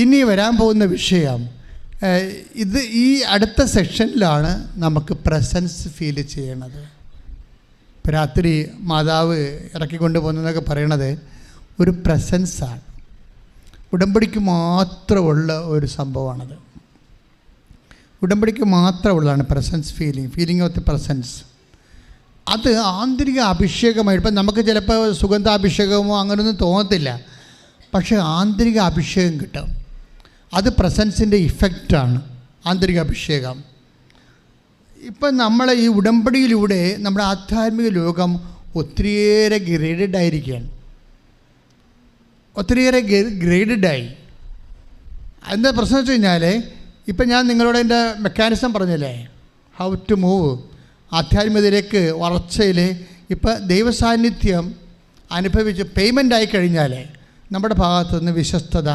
ഇനി വരാൻ പോകുന്ന വിഷയം ഇത് ഈ അടുത്ത സെക്ഷനിലാണ് നമുക്ക് പ്രസൻസ് ഫീൽ ചെയ്യണത്. രാത്രി മാതാവ് ഇറക്കിക്കൊണ്ട് പോകുന്നതൊക്കെ പറയണത് ഒരു പ്രസൻസാണ് ഉടമ്പടിക്ക് മാത്രമുള്ള ഒരു സംഭവമാണത്. ഉടമ്പടിക്ക് മാത്രമുള്ളതാണ് presence feeling feeling of the presence അത് ആന്തരിക അഭിഷേകമായി ഇപ്പം നമുക്ക് ചിലപ്പോൾ സുഗന്ധാഭിഷേകമോ അങ്ങനെയൊന്നും തോന്നത്തില്ല. പക്ഷേ ആന്തരിക അഭിഷേകം കിട്ടും. അത് പ്രസൻസിന്റെ ഇഫക്റ്റാണ് ആന്തരിക അഭിഷേകം ഇപ്പം നമ്മളെ ഈ ഉടമ്പടിയിലൂടെ നമ്മുടെ ആധ്യാത്മിക ലോകം ഒത്തിരിയേറെ ഗ്രേഡഡ് ആയിരിക്കുകയാണ് ഒത്തിരിയേറെ ഗ്രേഡഡായി. എന്താ പ്രശ്നം വെച്ച് കഴിഞ്ഞാൽ ഇപ്പം ഞാൻ നിങ്ങളോട് എന്റെ മെക്കാനിസം പറഞ്ഞില്ലേ ഹൗ ടു മൂവ് ആധ്യാത്മികതയിലേക്ക് വളർച്ചയിൽ ഇപ്പം ദൈവസാന്നിധ്യം അനുഭവിച്ച് പേയ്മെന്റ് ആയി കഴിഞ്ഞാൽ നമ്മുടെ ഭാഗത്തു നിന്ന് വിശ്വസ്തത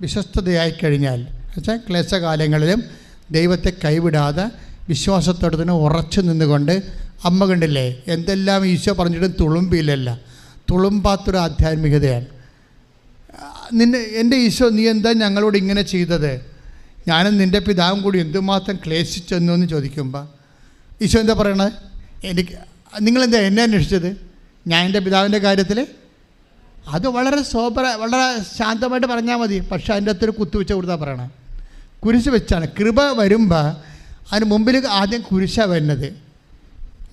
വിശ്വസ്തതയായി കഴിഞ്ഞാൽ വെച്ചാൽ ക്ലേശകാലങ്ങളിലും ദൈവത്തെ കൈവിടാതെ വിശ്വാസത്തോടെ തന്നെ ഉറച്ചു നിന്നുകൊണ്ട് അമ്മ കണ്ടില്ലേ എന്തെല്ലാം ഈശോ പറഞ്ഞിട്ടും തുളുമ്പിയില്ലല്ല. തുളുമ്പാത്തൊരു ആധ്യാത്മികതയാണ്. നിന്നെ എന്റെ ഈശോ നീ എന്താ ഞങ്ങളോട് ഇങ്ങനെ ചെയ്തത്? ഞാനും നിന്റെ പിതാവും കൂടി എന്തുമാത്രം ക്ലേശിച്ചെന്നു എന്ന് ചോദിക്കുമ്പോൾ ഈശോ എന്താ പറയണത് എനിക്ക് നിങ്ങളെന്താ എന്നെ അന്വേഷിച്ചത്? ഞാൻ എന്റെ പിതാവിന്റെ കാര്യത്തിൽ അത് വളരെ സോബറ വളരെ ശാന്തമായിട്ട് പറഞ്ഞാൽ മതി. പക്ഷേ അതിന്റെ അകത്തൊരു കുത്തുവെച്ച കൊടുത്താൽ പറയണം. കുരിശ് വെച്ചാണ്. കൃപ വരുമ്പോൾ അതിന് മുമ്പിൽ ആദ്യം കുരിശാണ് വരുന്നത്.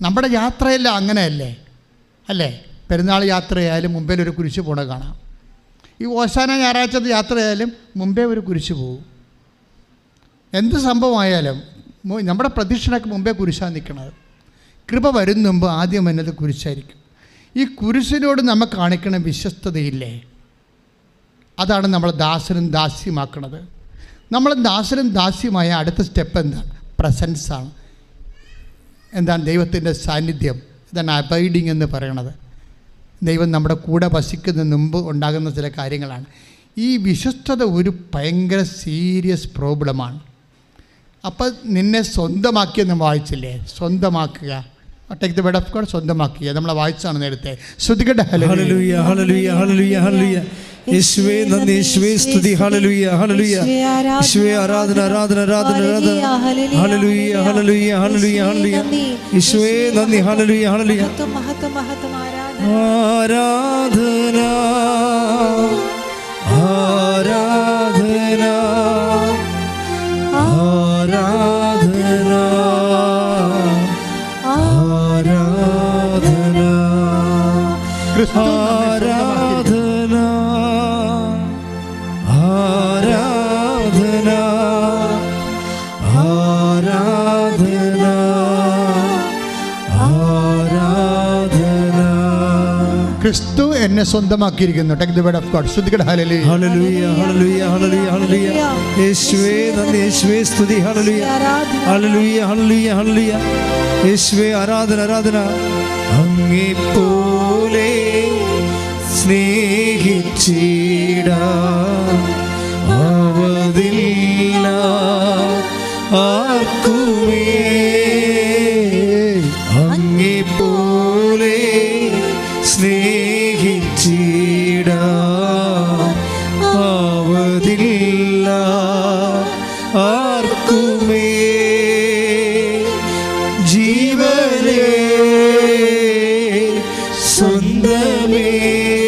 നമ്മുടെ യാത്രയല്ല അങ്ങനെയല്ലേ? അല്ലേ? പെരുന്നാൾ യാത്രയായാലും മുമ്പിൽ ഒരു കുരിശ് പോണ കാണാം. ഈ ഓശാന ഞായറാഴ്ച യാത്രയായാലും മുമ്പേ ഒരു കുരിശ് പോകും എന്ത് സംഭവമായാലും നമ്മുടെ പ്രതീക്ഷണക്ക് മുമ്പേ കുരിശാണ് നിൽക്കുന്നത് കൃപ വരുന്ന മുമ്പ് ആദ്യം വന്നത് കുരിശായിരിക്കും. ഈ കുരിശിനോട് നമ്മൾ കാണിക്കണ വിശ്വസ്തതയില്ലേ? അതാണ് നമ്മൾ ദാസനും ദാസ്യമാക്കുന്നത് നമ്മൾ ദാസനും ദാസ്യമായ അടുത്ത സ്റ്റെപ്പ് എന്താണ് പ്രസൻസാണ് എന്താണ് ദൈവത്തിന്റെ സാന്നിധ്യം? ഇതാണ് അബൈഡിങ് എന്ന് പറയണത്. ദൈവം നമ്മുടെ കൂടെ വസിക്കുന്ന മുമ്പ് ഉണ്ടാകുന്ന ചില കാര്യങ്ങളാണ്. ഈ വിശ്വസ്തത ഒരു ഭയങ്കര സീരിയസ് പ്രോബ്ലമാണ് അപ്പം നിന്നെ സ്വന്തമാക്കിയെന്ന് വായിച്ചില്ലേ? സ്വന്തമാക്കുക. Take the bed of God സ്വന്തമാക്കിയത് നമ്മളെ വായിച്ചാണ് നേരത്തെ. ശ്രുതികട്ടെ ഹല്ലേലൂയ. ഹല്ലേലൂയ ഹല്ലേലൂയ ഹല്ലേലൂയ യേശുവേ നന്ദി യേശുവേ സ്തുതി. ഹല്ലേലൂയ ഹല്ലേലൂയ. യേശുവേ ആരാധന ആരാധന ആരാധന ആരാധന. ഹല്ലേലൂയ ഹല്ലേലൂയ ഹല്ലേലൂയ ഹല്ലേലൂയ. യേശുവേ നന്ദി. ഹല്ലേലൂയ ഹല്ലേലൂയ. മഹത്വം മഹത്വം ആരാധന ആരാധന ആരാധന. ആരാധന ആരാധന ആരാധന ആരാധന. ക്രിസ്തു എന്നെ സ്വന്തമാക്കിയിരിക്കുന്നു. Take the word of God ശ്രുതികട്ടെ ഹലലി ഹല്ലേലൂയ ഹല്ലേലൂയ ഹല്ലേലൂയ ഹല്ലേലൂയ യേശുവേ നന്ദി. യേശുവേ സ്തുതി. ഹല്ലേലൂയ ആരാധന. ഹല്ലേലൂയ ഹല്ലേലൂയ ഹല്ലേലൂയ യേശുവേ ആരാധന ആരാധന. അങ്ങേ പോലെ സ്നേഹിച്ചിട. അവതില്ല ആർക്കുമേ? അങ്ങേ പോലെ ജീവനേ സ്വന്തമേ.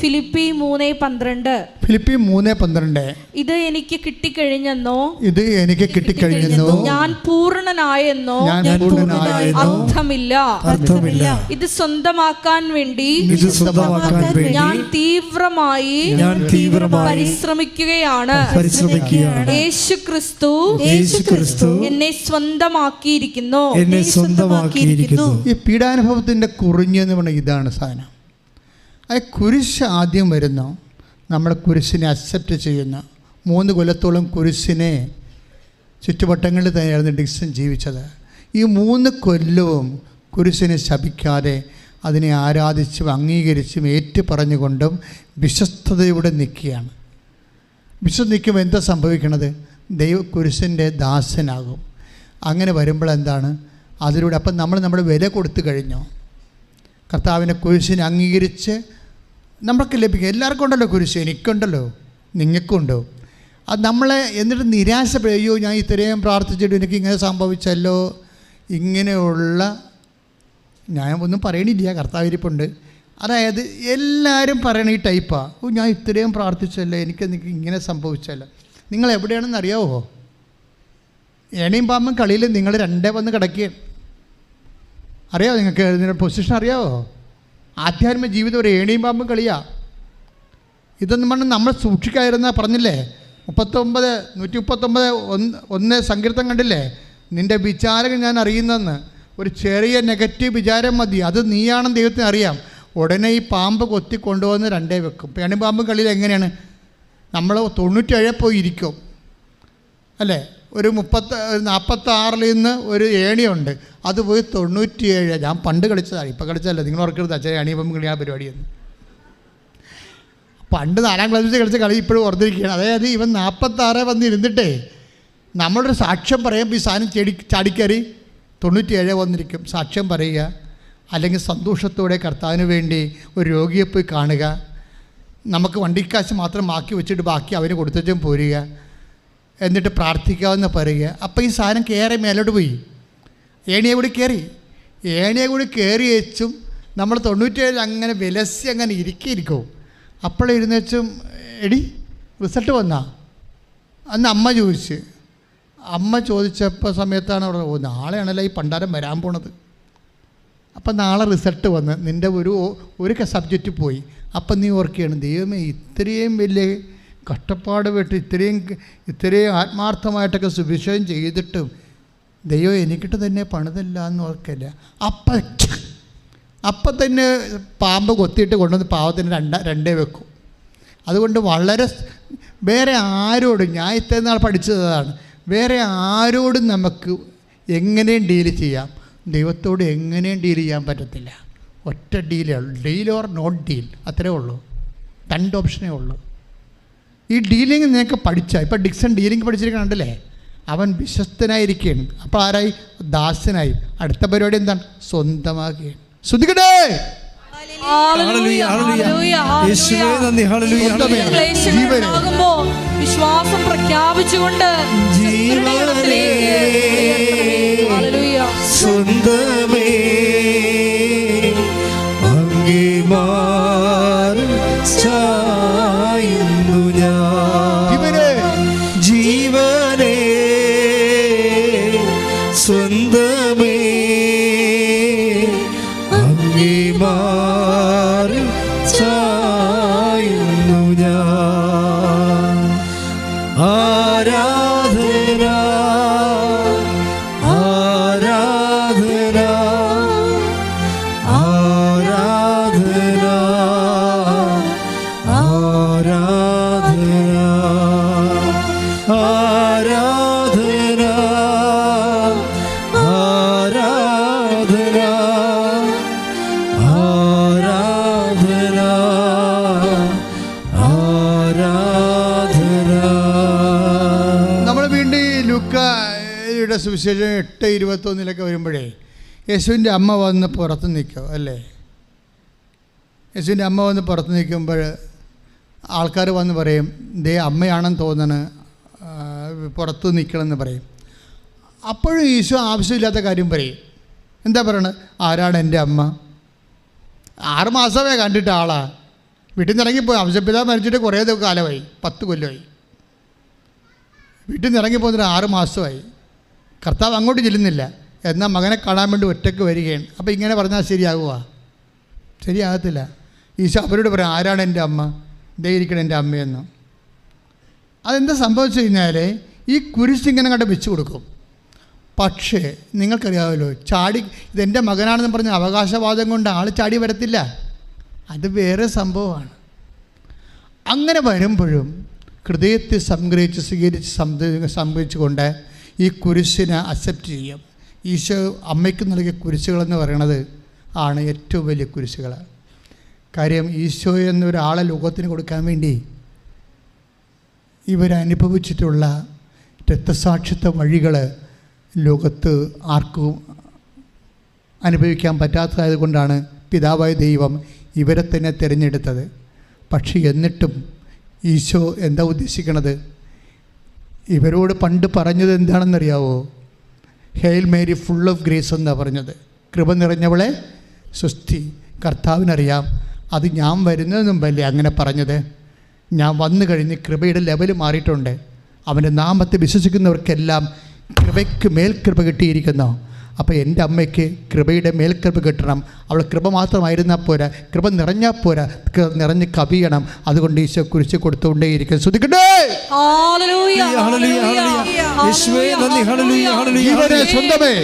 ഫിലിപ്പി മൂന്ന് പന്ത്രണ്ട്. ഫിലിപ്പി മൂന്ന് പന്ത്രണ്ട്. ഇത് എനിക്ക് കിട്ടിക്കഴിഞ്ഞെന്നോ? ഇത് എനിക്ക് കിട്ടിക്കഴിഞ്ഞെന്നോ? ഞാൻ പൂർണനായെന്നോ? ഞാൻ പൂർണനായെന്നോ? അർത്ഥമില്ല. അർത്ഥമില്ല. ഇത് സ്വന്തമാക്കാൻ വേണ്ടി ഇത് സ്വന്തമാക്കാൻ വേണ്ടി ഞാൻ തീവ്രമായി ഞാൻ തീവ്രമായി പരിശ്രമിക്കുകയാണ്. പരിശ്രമിക്കുകയാണ്. യേശു ക്രിസ്തു യേശു ക്രിസ്തു എന്നെ സ്വന്തമാക്കിയിരിക്കുന്നു. എന്നെ സ്വന്തമാക്കിയിരിക്കുന്നു. ഈ പീഡാനുഭവത്തിന്റെ കുറിഞ്ഞെന്ന് പറഞ്ഞ ഇതാണ് സാധനം. ആ കുരിശ് ആദ്യം വരുന്നു നമ്മൾ കുരിശിനെ അക്സെപ്റ്റ് ചെയ്യുന്നു. മൂന്ന് കൊല്ലത്തോളം കുരിശിനെ ചുറ്റുവട്ടങ്ങളിൽ തന്നെയായിരുന്നു ഡിക്സൺ ജീവിച്ചത്. ഈ മൂന്ന് കൊല്ലവും കുരിശിനെ ശപിക്കാതെ അതിനെ ആരാധിച്ചും അംഗീകരിച്ചും ഏറ്റുപറഞ്ഞുകൊണ്ടും വിശ്വസ്തയോടെ നിൽക്കുകയാണ്. വിശ്വസ് നിൽക്കുമ്പോൾ എന്താ സംഭവിക്കണത്? ദൈവ കുരിശിന്റെ ദാസനാകും. അങ്ങനെ വരുമ്പോൾ എന്താണ്? അതിലൂടെ അപ്പം നമ്മൾ നമ്മുടെ വില കൊടുത്തു കഴിഞ്ഞു. കർത്താവിനെ കുരിശിനെ അംഗീകരിച്ച് നമ്മൾക്ക് ലഭിക്കും എല്ലാവർക്കും ഉണ്ടല്ലോ കുരിശ് എനിക്കുണ്ടല്ലോ നിങ്ങൾക്കുണ്ടോ? അത് നമ്മളെ എന്നിട്ട് നിരാശപ്പെടും അയ്യോ ഞാൻ ഇത്രയും പ്രാർത്ഥിച്ചിട്ട് എനിക്ക് ഇങ്ങനെ സംഭവിച്ചല്ലോ ഇങ്ങനെയുള്ള ഞാൻ ഒന്നും പറയണില്ല കർത്താവിരിപ്പുണ്ട് അതായത് എല്ലാവരും പറയണ ഈ ടൈപ്പാണ് ഓ ഞാൻ ഇത്രയും പ്രാർത്ഥിച്ചല്ലോ എനിക്ക് ഇങ്ങനെ സംഭവിച്ചല്ലോ. നിങ്ങൾ എവിടെയാണെന്ന് അറിയാവോ? ഏണിയും പാമ്പും കളിയിൽ നിങ്ങൾ രണ്ടേ വന്ന് കിടക്കുകയാണ്. അറിയാമോ നിങ്ങൾക്ക് ഇതിന്റെ പൊസിഷൻ അറിയാവോ? ആധ്യാത്മിക ജീവിതം ഒരു ഏണിയും പാമ്പും കളിയാ. ഇതൊന്നും നമ്മൾ സൂക്ഷിക്കാതിരുന്ന പറഞ്ഞില്ലേ? മുപ്പത്തൊമ്പത് നൂറ്റി മുപ്പത്തൊമ്പത് ഒന്ന് ഒന്ന് സങ്കീർത്തം കണ്ടില്ലേ? നിന്റെ വിചാരം ഞാൻ അറിയുന്നതെന്ന് ഒരു ചെറിയ നെഗറ്റീവ് വിചാരം മതി. അത് നീയാണെന്ന് ദൈവത്തിന് അറിയാം. ഉടനെ ഈ പാമ്പ് കൊത്തി കൊണ്ടുവന്ന് രണ്ടേ വെക്കും. പേണി പാമ്പ് കളിയിൽ എങ്ങനെയാണ്? നമ്മൾ തൊണ്ണൂറ്റേഴ് പോയി ഇരിക്കും അല്ലേ? ഒരു മുപ്പത്ത് നാൽപ്പത്താറിൽ നിന്ന് ഒരു ഏണിയുണ്ട്. അത് പോയി തൊണ്ണൂറ്റിയേഴ്. ഞാൻ പണ്ട് കളിച്ചതാണ്. ഇപ്പോൾ കളിച്ചതല്ല. നിങ്ങൾ ഓർക്കരുത്. അച്ഛൻ അണിയപ്പം പരിപാടി പരിപാടിയെന്ന് പണ്ട് നാലാം ക്ലാസ്സിൽ കളിച്ച കളി ഇപ്പോഴും ഓർത്തിരിക്കുകയാണ്. അതായത് ഇവൻ നാൽപ്പത്താറ് വന്നിരുന്നിട്ടേ നമ്മളൊരു സാക്ഷ്യം പറയുമ്പോൾ ഈ സാധനം ചെടി ചാടിക്കറി തൊണ്ണൂറ്റിയേഴ് വന്നിരിക്കും. സാക്ഷ്യം പറയുക. അല്ലെങ്കിൽ സന്തോഷത്തോടെ കർത്താവിന് വേണ്ടി ഒരു രോഗിയെ പോയി കാണുക. നമുക്ക് വണ്ടിക്കാശ് മാത്രം മാക്കി വെച്ചിട്ട് ബാക്കി അവന് കൊടുത്തിട്ടും പോരുക. എന്നിട്ട് പ്രാർത്ഥിക്കാമെന്ന് പറയുക. അപ്പോൾ ഈ സാധനം കയറി മേലോട്ട് പോയി. ഏണിയെ കൂടി കയറി ഏണിയെ കൂടി കയറി വെച്ചും നമ്മൾ തൊണ്ണൂറ്റേഴ് അങ്ങനെ വിലസി അങ്ങനെ ഇരിക്കിയിരിക്കും. അപ്പോഴിരുന്ന് വെച്ചും എടി റിസൾട്ട് വന്നാ? അന്ന് അമ്മ ചോദിച്ച്. അമ്മ ചോദിച്ചപ്പോൾ സമയത്താണ് അവിടെ ഓ നാളെയാണല്ലോ ഈ പണ്ടാരം വരാൻ പോണത്. അപ്പം നാളെ റിസൾട്ട് വന്ന് നിന്റെ ഒരു ഒരു സബ്ജക്റ്റ് പോയി. അപ്പം നീ ഓർക്കുകയാണ് ദൈവമേ ഇത്രയും വലിയ കഷ്ടപ്പാട് വിട്ട് ഇത്രയും ഇത്രയും ആത്മാർത്ഥമായിട്ടൊക്കെ സുവിശേഷം ചെയ്തിട്ടും ദൈവം എനിക്കിട്ട് തന്നെ പണിതല്ല എന്ന് ഓർക്കില്ല. അപ്പം അപ്പം തന്നെ പാമ്പ് കൊത്തിയിട്ട് കൊണ്ടുവന്ന് പാവത്തിന് രണ്ട രണ്ടേ വെക്കും. അതുകൊണ്ട് വളരെ വേറെ ആരോടും ഞാൻ ഇത്രയും നാൾ പഠിച്ചതാണ്. വേറെ ആരോടും നമുക്ക് എങ്ങനെയും ഡീൽ ചെയ്യാം. ദൈവത്തോട് എങ്ങനെയും ഡീൽ ചെയ്യാൻ പറ്റത്തില്ല. ഒറ്റ ഡീലേ ഉള്ളൂ. Deal or not deal. അത്രേ ഉള്ളൂ. രണ്ട് ഓപ്ഷനേ ഉള്ളൂ. ഈ ഡീലിംഗ് നിങ്ങൾക്ക് പഠിച്ച. ഇപ്പം ഡിക്സൺ ഡീലിംഗ് പഠിച്ചിരിക്കണുണ്ടല്ലേ അവൻ വിശ്വസ്തനായിരിക്കുകയാണ്. അപ്പോൾ ആരായി? ദാസനായി. അടുത്ത പരിപാടി എന്താണ്? സ്വന്തമാക്കുകയാണ് ശ്രദ്ധിക്കട്ടെ? ഹല്ലേലൂയ, ഹല്ലേലൂയ. യേശുവേ നന്ദി. ഹല്ലേലൂയ സ്വന്തമേ. ഹല്ലേലൂയ. വിശ്വാസം പ്രഖ്യാപിച്ചുകൊണ്ട് ജീവനേ. ഹല്ലേലൂയ. സ്വന്തമേ. ലുക്കയുടെ സുവിശേഷം എട്ട് ഇരുപത്തൊന്നിലൊക്കെ വരുമ്പോഴേ യേശുവിന്റെ അമ്മ വന്ന് പുറത്ത് നിൽക്കും അല്ലേ? യേശുവിന്റെ അമ്മ വന്ന് പുറത്ത് നിൽക്കുമ്പോൾ ആൾക്കാർ വന്ന് പറയും ദേ അമ്മയാണെന്ന് തോന്നണ് പുറത്ത് നിൽക്കണമെന്ന് പറയും. അപ്പോഴും ഈശോ ആവശ്യമില്ലാത്ത കാര്യം പറയും. എന്താ പറയണത് ആരാണ് എന്റെ അമ്മ? ആറ് മാസമേ കണ്ടിട്ട് ആളാ. വീട്ടിൽ നിന്ന് ഇറങ്ങിപ്പോയി അവശപ്പിതാ മരിച്ചിട്ട് കുറേ കാലമായി പത്ത് കൊല്ലമായി. വീട്ടിൽ നിന്ന് ഇറങ്ങിപ്പോന്നിട്ട് ആറ് മാസമായി. കർത്താവ് അങ്ങോട്ട് ചെല്ലുന്നില്ല. എന്നാൽ മകനെ കാണാൻ വേണ്ടി ഒറ്റയ്ക്ക് വരികയാണ്. അപ്പോൾ ഇങ്ങനെ പറഞ്ഞാൽ ശരിയാകുക ശരിയാകത്തില്ല. ഈശോ അവരോട് പറയാം ആരാണ് എന്റെ അമ്മ? ദേ എന്റെ അമ്മയെന്ന്. അതെന്താ സംഭവിച്ചു കഴിഞ്ഞാൽ ഈ കുരിശിങ്ങനെ കണ്ട് വെച്ച് കൊടുക്കും. പക്ഷേ നിങ്ങൾക്കറിയാമല്ലോ ചാടി ഇതെന്റെ മകനാണെന്ന് പറഞ്ഞ അവകാശവാദം കൊണ്ട് ആൾ ചാടി വരത്തില്ല. അത് വേറെ സംഭവമാണ്. അങ്ങനെ വരുമ്പോഴും ഹൃദയത്തെ സംഗ്രഹിച്ച് സ്വീകരിച്ച് സംഭവിച്ചുകൊണ്ട് ഈ കുരിശിനെ അക്സെപ്റ്റ് ചെയ്യും. ഈശോ അമ്മയ്ക്ക് നൽകിയ കുരിശുകളെന്ന് പറയണത് ആണ് ഏറ്റവും വലിയ കുരിശുകൾ. കാര്യം ഈശോ എന്നൊരാളെ ലോകത്തിന് കൊടുക്കാൻ വേണ്ടി ഇവരനുഭവിച്ചിട്ടുള്ള രക്തസാക്ഷിത്വ വഴികൾ ലോകത്ത് ആർക്കും അനുഭവിക്കാൻ പറ്റാത്തതായത് കൊണ്ടാണ് പിതാവായ ദൈവം ഇവരെ തന്നെ തിരഞ്ഞെടുത്തത്. പക്ഷേ എന്നിട്ടും ഈശോ എന്താ ഉദ്ദേശിക്കണത്? ഇവരോട് പണ്ട് പറഞ്ഞത് എന്താണെന്നറിയാവോ? Hail Mary full of grace എന്നാണ് പറഞ്ഞത്. കൃപ നിറഞ്ഞവളെ സുസ്ഥി കർത്താവിനറിയാം അത് ഞാൻ വരുന്നതിന് അങ്ങനെ പറഞ്ഞത്? ഞാൻ വന്നു കഴിഞ്ഞ് കൃപയുടെ ലെവൽ മാറിയിട്ടുണ്ട്. അവന്റെ നാമത്തെ വിശ്വസിക്കുന്നവർക്കെല്ലാം കൃപയ്ക്ക് മേൽ കിട്ടിയിരിക്കുന്നു. അപ്പോൾ എന്റെ അമ്മയ്ക്ക് കൃപയുടെ മേൽക്കൃപ കിട്ടണം. അവൾ കൃപ മാത്രമായിരുന്നാൽ പോരാ. കൃപ നിറഞ്ഞാൽ പോരാ. നിറഞ്ഞ് കവിയണം. അതുകൊണ്ട് ഈശോ കുരിശ് കൊടുത്തുകൊണ്ടേയിരിക്കും ശ്രദ്ധിക്കട്ടെ ജീവനെ സ്വന്തമേ.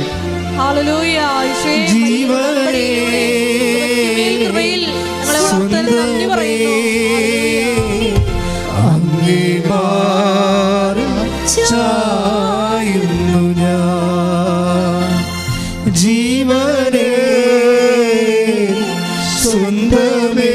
സുന്ദരേ സ്വന്തമേ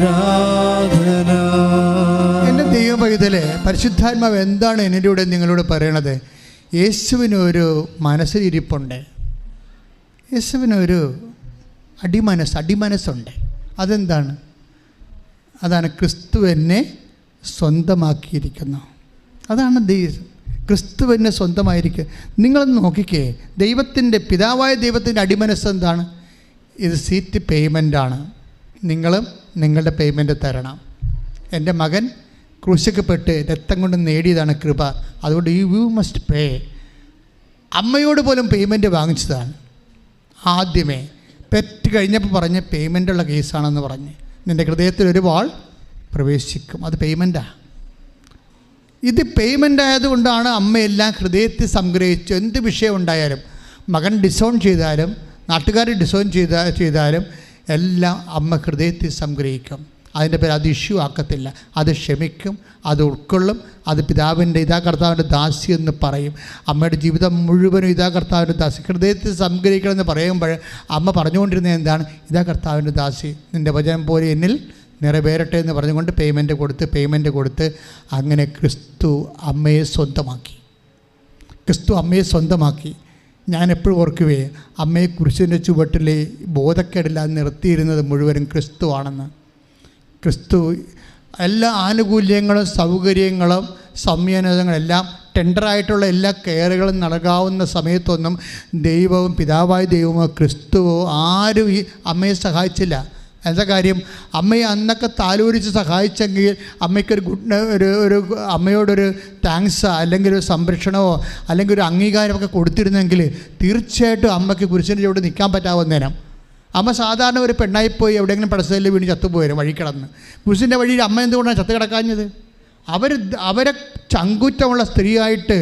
ആരാധന. എന്റെ ദൈവപൈതലെ പരിശുദ്ധാത്മാവ് എന്താണ് എന്നിലൂടെ നിങ്ങളോട് പറയണത്? യേശുവിനൊരു മനസ്സിലിരിപ്പുണ്ട്. യേശുവിനൊരു അടിമനസ് അടിമനസ്സുണ്ട്. അതെന്താണ്? അതാണ് ക്രിസ്തു എന്നെ സ്വന്തമാക്കിയിരിക്കുന്നു. അതാണ് ദൈവം ക്രിസ്തു എന്നെ സ്വന്തമായിരിക്കുക നിങ്ങളൊന്ന് നോക്കിക്കേ ദൈവത്തിന്റെ പിതാവായ ദൈവത്തിന്റെ അടിമനസ് എന്താണ് ഇത് സീറ്റ് പേയ്മെന്റാണ് നിങ്ങളും നിങ്ങളുടെ പേയ്മെന്റ് തരണം. എന്റെ മകൻ ക്രൂശിക്കപ്പെട്ട് രക്തം കൊണ്ട് നേടിയതാണ് കൃപ. അതുകൊണ്ട് യു യു മസ്റ്റ് പേ അമ്മയോട് പോലും പേയ്മെന്റ് വാങ്ങിച്ചതാണ്. ആദ്യമേ പെറ്റ് കഴിഞ്ഞപ്പോൾ പറഞ്ഞ് പേയ്മെന്റുള്ള കേസാണെന്ന് പറഞ്ഞ് നിന്റെ ഹൃദയത്തിൽ ഒരു വാൾ പ്രവേശിക്കും. അത് പേയ്മെന്റാണ് ഇത് പേയ്മെന്റ് ആയതുകൊണ്ടാണ് അമ്മയെല്ലാം ഹൃദയത്തിൽ സംഗ്രഹിച്ചു. എന്ത് വിഷയം ഉണ്ടായാലും മകൻ ഡിസോൺ ചെയ്താലും നാട്ടുകാർ ഡിസോൺ ചെയ്ത ചെയ്താലും എല്ലാം അമ്മ ഹൃദയത്തിൽ സംഗ്രഹിക്കും. അതിന്റെ പേര് അത് ഇഷ്യൂ ആക്കത്തില്ല. അത് ക്ഷമിക്കും അത് ഉൾക്കൊള്ളും അത് പിതാവിന്റെ ഇതാ കർത്താവിന്റെ ദാസി എന്ന് പറയും. അമ്മയുടെ ജീവിതം മുഴുവനും ഇതാ കർത്താവിന്റെ ദാസി. ഹൃദയത്തിൽ സംഗ്രഹിക്കണമെന്ന് പറയുമ്പോൾ അമ്മ പറഞ്ഞുകൊണ്ടിരുന്നത് എന്താണ്? ഇതാ കർത്താവിന്റെ ദാസി. നിന്റെ വചനം പോലെ എന്നിൽ നിറവേറട്ടെ എന്ന് പറഞ്ഞുകൊണ്ട് പേയ്മെന്റ് കൊടുത്ത് പേയ്മെന്റ് കൊടുത്ത് അങ്ങനെ ക്രിസ്തു അമ്മയെ സ്വന്തമാക്കി. ക്രിസ്തു അമ്മയെ സ്വന്തമാക്കി. ഞാൻ എപ്പോഴും ഓർക്കുവേ അമ്മയെ കുരിശിന്റെ ചുവട്ടിൽ ബോധക്കേടില്ലാതെ നിർത്തിയിരുന്നത് മുഴുവനും ക്രിസ്തു ആണെന്ന് ക്രിസ്തു എല്ലാ ആനുകൂല്യങ്ങളും സൗകര്യങ്ങളും സംയോജനങ്ങളെല്ലാം ടെൻഡറായിട്ടുള്ള എല്ലാ കെയറുകളും നൽകാവുന്ന സമയത്തൊന്നും ദൈവവും പിതാവായ ദൈവമോ ക്രിസ്തുവോ ആരും ഈ അമ്മയെ സഹായിച്ചില്ല. എന്താ കാര്യം? അമ്മയെ അന്നൊക്കെ താലോലിച്ച് സഹായിച്ചെങ്കിൽ അമ്മയ്ക്കൊരു ഗുഡ് ഒരു ഒരു അമ്മയോടൊരു താങ്ക്സ് അല്ലെങ്കിൽ ഒരു സംരക്ഷണമോ അല്ലെങ്കിൽ ഒരു അംഗീകാരമൊക്കെ കൊടുത്തിരുന്നെങ്കിൽ തീർച്ചയായിട്ടും അമ്മയ്ക്ക് കുരിശിന്റെ ചുവട് നിൽക്കാൻ പറ്റാവുന്നേരം അമ്മ സാധാരണ ഒരു പെണ്ണായിപ്പോയി എവിടെയെങ്കിലും പടസ്ഥലിൽ വീണ് ചത്തുപോയാലും വഴി കിടന്ന്. കുരിശിന്റെ വഴിയിൽ അമ്മ എന്തുകൊണ്ടാണ് ചത്ത് കിടക്കാഞ്ഞത്? അവർ അവരെ ചങ്കുറ്റമുള്ള സ്ത്രീയായിട്ട്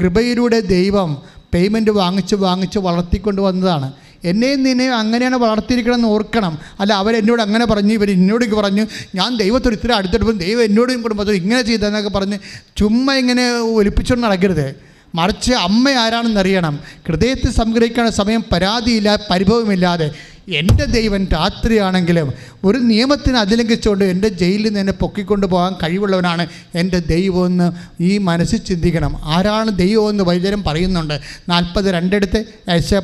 കൃപയിലൂടെ ദൈവം പേയ്മെന്റ് വാങ്ങിച്ച് വാങ്ങിച്ച് വളർത്തിക്കൊണ്ട് വന്നതാണ്. എന്നെയും നിന്നെ അങ്ങനെയാണ് വളർത്തിയിരിക്കണമെന്ന് ഓർക്കണം. അല്ല അവരെന്നോട് അങ്ങനെ പറഞ്ഞു ഇവർ എന്നോട് പറഞ്ഞു ഞാൻ ദൈവത്തോട് ഇത്ര അടുത്തെടുപ്പം ദൈവം എന്നോടും കുടുംബത്തോട് ഇങ്ങനെ ചെയ്തതെന്നൊക്കെ പറഞ്ഞ് ചുമ്മാ ഇങ്ങനെ ഒലിപ്പിച്ചുകൊണ്ട് നടക്കരുത്. മറിച്ച് അമ്മ ആരാണെന്ന് അറിയണം. ഹൃദയത്തിൽ സംഗ്രഹിക്കുന്ന സമയം പരാതിയില്ല പരിഭവമില്ലാതെ. എന്റെ ദൈവം രാത്രിയാണെങ്കിലും ഒരു നിയമത്തിന് അതിലംഘിച്ചുകൊണ്ട് എന്റെ ജയിലിൽ നിന്ന് എന്നെ പൊക്കിക്കൊണ്ട് പോകാൻ കഴിവുള്ളവനാണ് എന്റെ ദൈവമെന്ന് ഈ മനസ്സിൽ ചിന്തിക്കണം. ആരാണ് ദൈവമെന്ന് വൈദ്യരം പറയുന്നുണ്ട്. നാൽപ്പത് രണ്ടെടുത്ത്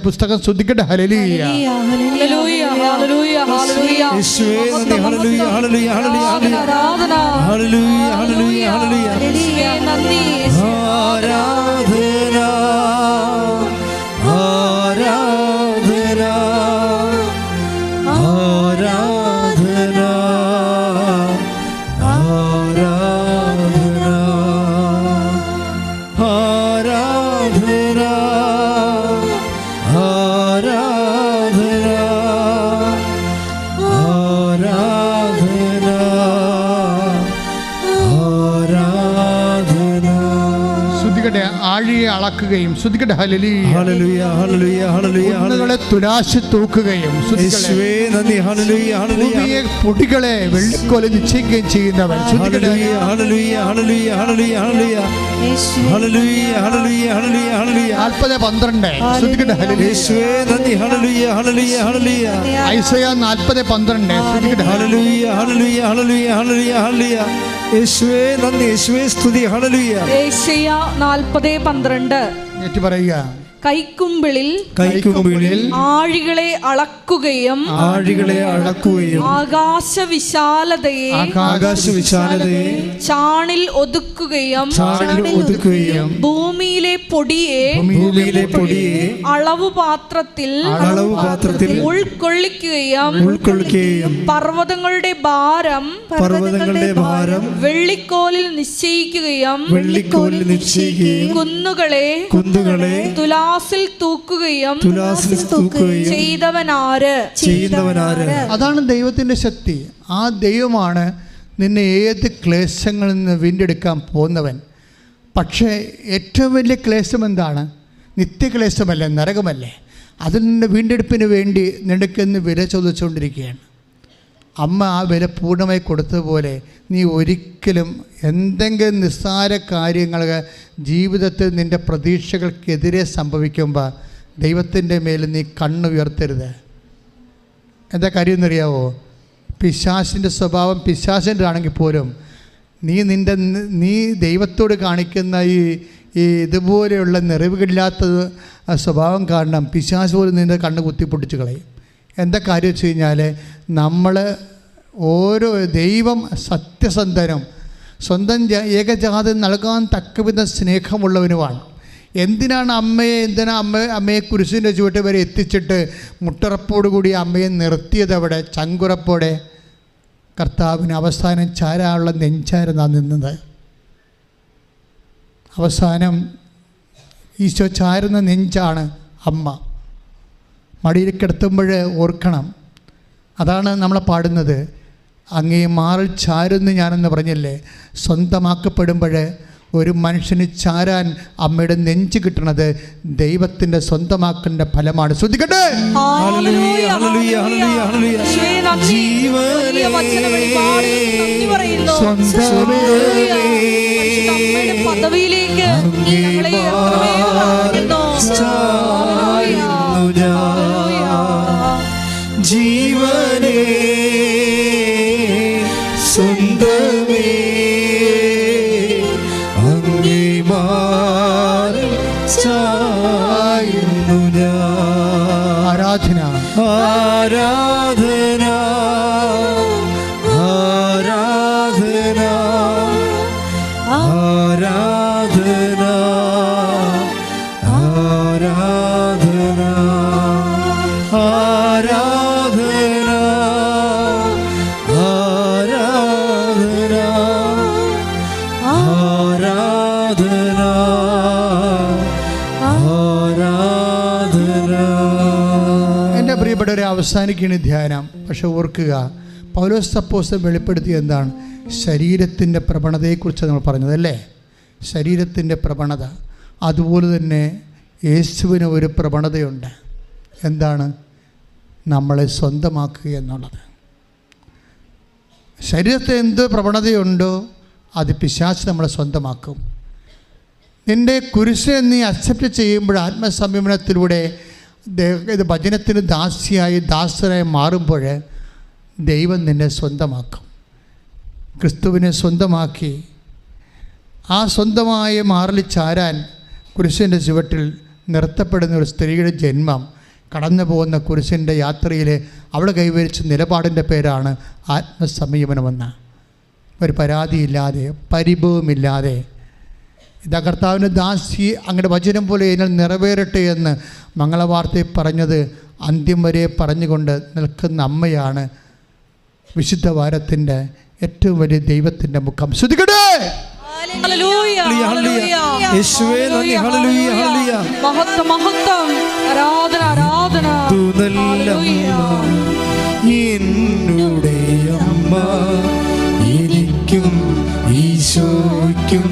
പുസ്തകം ശ്രദ്ധിക്കട്ടെ? ഹലലിയ ആരാധന ആരാധന മറിയെ അളക്കുകയും ശ്രദ്ധിക്കട്ടെ ഹലലിയെ തുലാശി തൂക്കുകയും ഭൂമിയെ പൊടികളെ വെള്ളിക്കോല നിശ്ചയിക്കുകയും ചെയ്യുന്നവൻ നാൽപ്പത് പന്ത്രണ്ട് ശ്രദ്ധിക്കട്ടെ ഐസയ നാൽപ്പത് പന്ത്രണ്ട് ശ്രദ്ധിക്കട്ടെ യേശുവേ നന്ദി. യേശുവേ സ്തുതി. ഹണലുയ ഏഷ്യ നാൽപ്പത് പന്ത്രണ്ട്. പറയുക കൈക്കുമ്പിളിൽ കൈക്കുമ്പിളിൽ ആഴികളെ അളക്കുകയും ആഴികളെ അളക്കുകയും ആകാശ വിശാലതയെ ആകാശ വിശാലതയെ ചാണിൽ ഒതുക്കുകയും ചാണിൽ ഒതുക്കുകയും ഭൂമിയിലെ പൊടിയെ ഭൂമിയിലെ പൊടിയെ അളവ് പാത്രത്തിൽ അളവ് പാത്രത്തിൽ ഉൾക്കൊള്ളിക്കുകയും ഉൾക്കൊള്ളിക്കുകയും പർവതങ്ങളുടെ ഭാരം പർവതങ്ങളുടെ ഭാരം വെള്ളിക്കോലിൽ നിശ്ചയിക്കുകയും വെള്ളിക്കോലിൽ നിശ്ചയിക്കുകയും കുന്നുകളെ കുന്നുകളെ തുലാസിൽ തൂക്കുകയും തുലാസിൽ തൂക്കുകയും ചെയ്തവനാര് ചെയ്യുന്നവനാര് അതാണ് ദൈവത്തിന്റെ ശക്തി. ആ ദൈവമാണ് നിന്നെ ഏത് ക്ലേശങ്ങളിൽ നിന്ന് വീണ്ടെടുക്കാൻ പോകുന്നവൻ. പക്ഷേ ഏറ്റവും വലിയ ക്ലേശം എന്താണ്? നിത്യക്ലേശമല്ലേ? നരകമല്ലേ? അതിൽ നിന്ന് വീണ്ടെടുപ്പിന് വേണ്ടി നിനക്കെന്ന് വില ചോദിച്ചുകൊണ്ടിരിക്കുകയാണ്. അമ്മ ആ വില പൂർണമായി കൊടുത്തതുപോലെ നീ ഒരിക്കലും എന്തെങ്കിലും നിസ്സാര കാര്യങ്ങൾ ജീവിതത്തിൽ നിന്റെ പ്രതീക്ഷകൾക്കെതിരെ സംഭവിക്കുമ്പോൾ ദൈവത്തിന്റെ മേൽ നീ കണ്ണുയർത്തരുത് എന്താ കാര്യം എന്നറിയാവോ? പിശാസിന്റെ സ്വഭാവം പിശാസിന്റെ ആണെങ്കിൽ പോലും നീ നിന്റെ നീ ദൈവത്തോട് കാണിക്കുന്ന ഈ ഈ ഇതുപോലെയുള്ള നിറവുകളില്ലാത്ത സ്വഭാവം കാരണം പിശാസ് പോലും നിന്റെ കണ്ണ് കുത്തിപ്പൊട്ടിച്ച് കളയും. എന്താ കാര്യം വെച്ച് കഴിഞ്ഞാൽ നമ്മൾ ഓരോ ദൈവം സത്യസന്ധനും. സ്വന്തം ഏകജാതി നൽകാൻ തക്കവിധ സ്നേഹമുള്ളവനുമാണ്. എന്തിനാണ് അമ്മയെ എന്തിനാ അമ്മ അമ്മയെ കുരിശിന്റെ ചുവട്ട് വരെ എത്തിച്ചിട്ട് മുട്ടറപ്പോടുകൂടി അമ്മയെ നിർത്തിയത് അവിടെ ചങ്കുറപ്പോടെ. കർത്താവിന് അവസാനം ചാരാനുള്ള നെഞ്ചായിരുന്നാണ് നിന്നത്. അവസാനം ഈശോ ചാരുന്ന നെഞ്ചാണ് അമ്മ. മടിയിൽ കിടത്തുമ്പോൾ ഓർക്കണം. അതാണ് നമ്മൾ പാടുന്നത്. അങ്ങേ മാറിൽ ചാരുന്നു ഞാനെന്ന് പറഞ്ഞില്ലേ? സ്വന്തമാക്കപ്പെടുമ്പോൾ ഒരു മനുഷ്യന് ചാരാൻ അമ്മയുടെ നെഞ്ച് കിട്ടുന്നത് ദൈവത്തിന്റെ സ്വന്തമാക്കലിന്റെ ഫലമാണ്. ശ്രദ്ധിക്കട്ടെ? ഹല്ലേലൂയ, ഹല്ലേലൂയ, ആരാധന. അവസാനിക്കുകയാണ് ധ്യാനം. പക്ഷെ ഓർക്കുക പൗലോസ് സപ്പോസ് വെളിപ്പെടുത്തിയ എന്താണ്? ശരീരത്തിന്റെ പ്രവണതയെക്കുറിച്ച് നമ്മൾ പറഞ്ഞതല്ലേ? ശരീരത്തിന്റെ പ്രവണത. അതുപോലെ തന്നെ യേശുവിന് ഒരു പ്രവണതയുണ്ട്. എന്താണ്? നമ്മളെ സ്വന്തമാക്കുക എന്നുള്ളത്. ശരീരത്തെ എന്ത് പ്രവണതയുണ്ടോ അത് പിശാച്ച് നമ്മളെ സ്വന്തമാക്കും. നിന്റെ കുരിശിനെ നീ അക്സെപ്റ്റ് ചെയ്യുമ്പോൾ ആത്മസംയമനത്തിലൂടെ ഇത് ഭജനത്തിന് ദാസിയായി ദാസരായി മാറുമ്പോൾ ദൈവം നിന്നെ സ്വന്തമാക്കും. ക്രിസ്തുവിനെ സ്വന്തമാക്കി. ആ സ്വന്തമായി മാറലി ചാരാൻ കുരിശിന്റെ ചുവട്ടിൽ നിർത്തപ്പെടുന്ന ഒരു സ്ത്രീയുടെ ജന്മം. കടന്നു പോകുന്ന കുരിശിന്റെ യാത്രയിൽ അവൾ കൈവരിച്ച നിലപാടിന്റെ പേരാണ് ആത്മസംയമനമെന്ന. ഒരു പരാതിയില്ലാതെ പരിഭവമില്ലാതെ ഇതാ കർത്താവിന്റെ ദാസി അങ്ങയുടെ വചനം പോലെ എന്നാൽ നിറവേറട്ടെ എന്ന് മംഗളവാർത്തയിൽ പറഞ്ഞത് അന്ത്യം വരെ പറഞ്ഞുകൊണ്ട് നിൽക്കുന്ന അമ്മയാണ് വിശുദ്ധ വാരത്തിന്റെ ഏറ്റവും വലിയ ദൈവത്തിന്റെ മുഖം. ശ്രദ്ധിക്കട്ടെ! എന്നുടേ അമ്മ എനിക്കും ഈശോയ്ക്കും